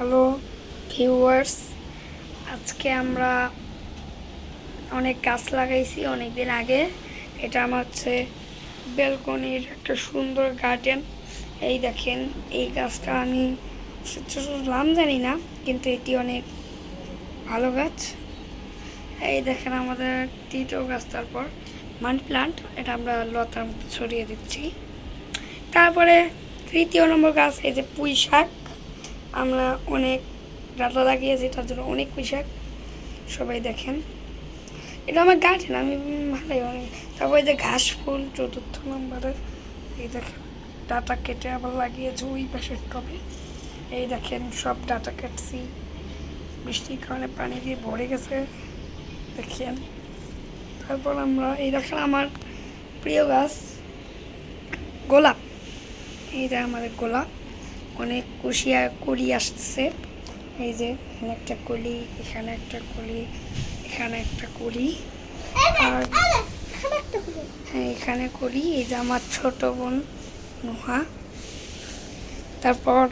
Hello viewers আজকে আমরা অনেক গাছ লাগাইছি অনেক দিন আগে। এটা আমার হচ্ছে বেলকনির একটা সুন্দর গার্ডেন এই দেখেন, এই গাছটা আমি নাম জানি না, কিন্তু এটি অনেক ভালো গাছ। এই দেখেন আমাদের দ্বিতীয় গাছ, তারপর মানি প্লান্ট, এটা আমরা লতার মতো ছড়িয়ে দিচ্ছি। তারপরে তৃতীয় নম্বর গাছ, এই যে পুঁই শাক। আমরা অনেক ডাটা লাগিয়েছি, তার জন্য অনেক পুঁই শাক সবাই দেখেন। এটা আমার গার্ডেন, আমি ভালোই অনেক তারপরে যে ঘাস ফুল, চতুর্থ নম্বরে। এই দেখেন, ডাটা কেটে আবার লাগিয়েছি ওই পাশের টবে। এই দেখেন, সব ডাটা কাটছি। বৃষ্টির কারণে পানি দিয়ে ভরে গেছে। দেখেন। তারপর আমরা এই দেখেন আমার প্রিয় গাছ, গোলাপ। এইটা আমাদের গোলাপ। অনেক কুশিয়া কলি আসছে এই যে এখানে একটা কলি এখানে একটা কলি এখানে একটা কলি। আর হ্যাঁ এখানে করি এই যে আমার ছোট বোন নোহা। তারপর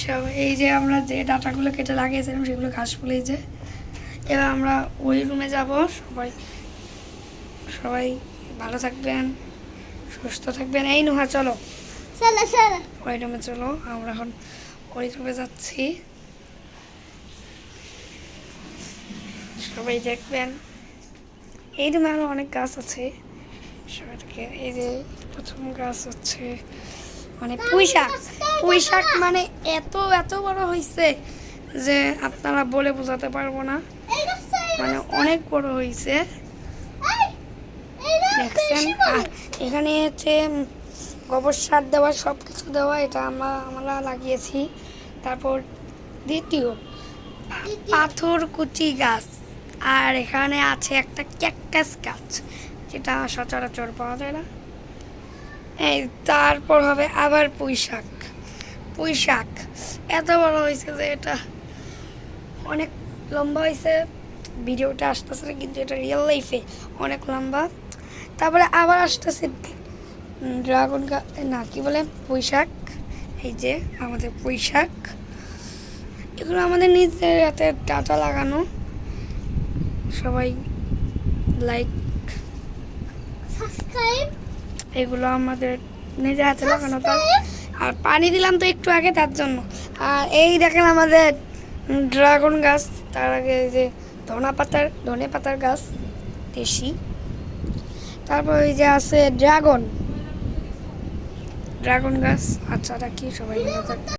সব এই যে আমরা যে ডাটাগুলো কেটে লাগিয়েছিলাম সেগুলো ঘাস ফুলে এই যে। এবার আমরা ওই রুমে যাব সবাই সবাই ভালো থাকবেন সুস্থ থাকবেন। এই নোহা চলো। ওই রুমে চলো আমরা এখন ওই রুমে যাচ্ছি। সবাই দেখবেন। এই রুমে আরও অনেক গাছ আছে। সবাই থেকে এই যে প্রথম গাছ হচ্ছে মানে পুঁই শাক পুঁই শাক মানে এত এত বড় হয়েছে যে আপনারা বলে বোঝাতে পারব না। মানে অনেক বড় হয়েছে দেখছেন? আর এখানে হচ্ছে গোবর সার দেওয়া সব কিছু দেওয়া এটা আমরা আমরা লাগিয়েছি। তারপর দ্বিতীয় পাথর কুচি গাছ। আর এখানে আছে একটা ক্যাকটাস গাছ যেটা সচরাচর পাওয়া যায় না। এই তারপর হবে আবার পুঁই শাক পুঁই শাক এত বড় হয়েছে যে এটা অনেক লম্বা হয়েছে। ভিডিওটা আসতেছে কিন্তু এটা রিয়েল লাইফে অনেক লম্বা। তারপরে আবার আসতেছে ড্রাগন না কি বলে? পুঁই শাক এই যে আমাদের পুঁইশাক। এগুলো আমাদের নিজের হাতে ডাটা লাগানো। সবাই লাইক সাবস্ক্রাইব এগুলো আমাদের নিজের হাতে লাগানো তার আর পানি দিলাম তো একটু আগে তার জন্য। আর এই দেখেন আমাদের ড্রাগন গাছ। তার আগে এই যে ধনা পাতার ধনে পাতার গাছ দেশি। তারপর ওই যে আছে ড্রাগন। ড্রাগন গাছ আচ্ছা রাখি সবাই ভালো থাকবে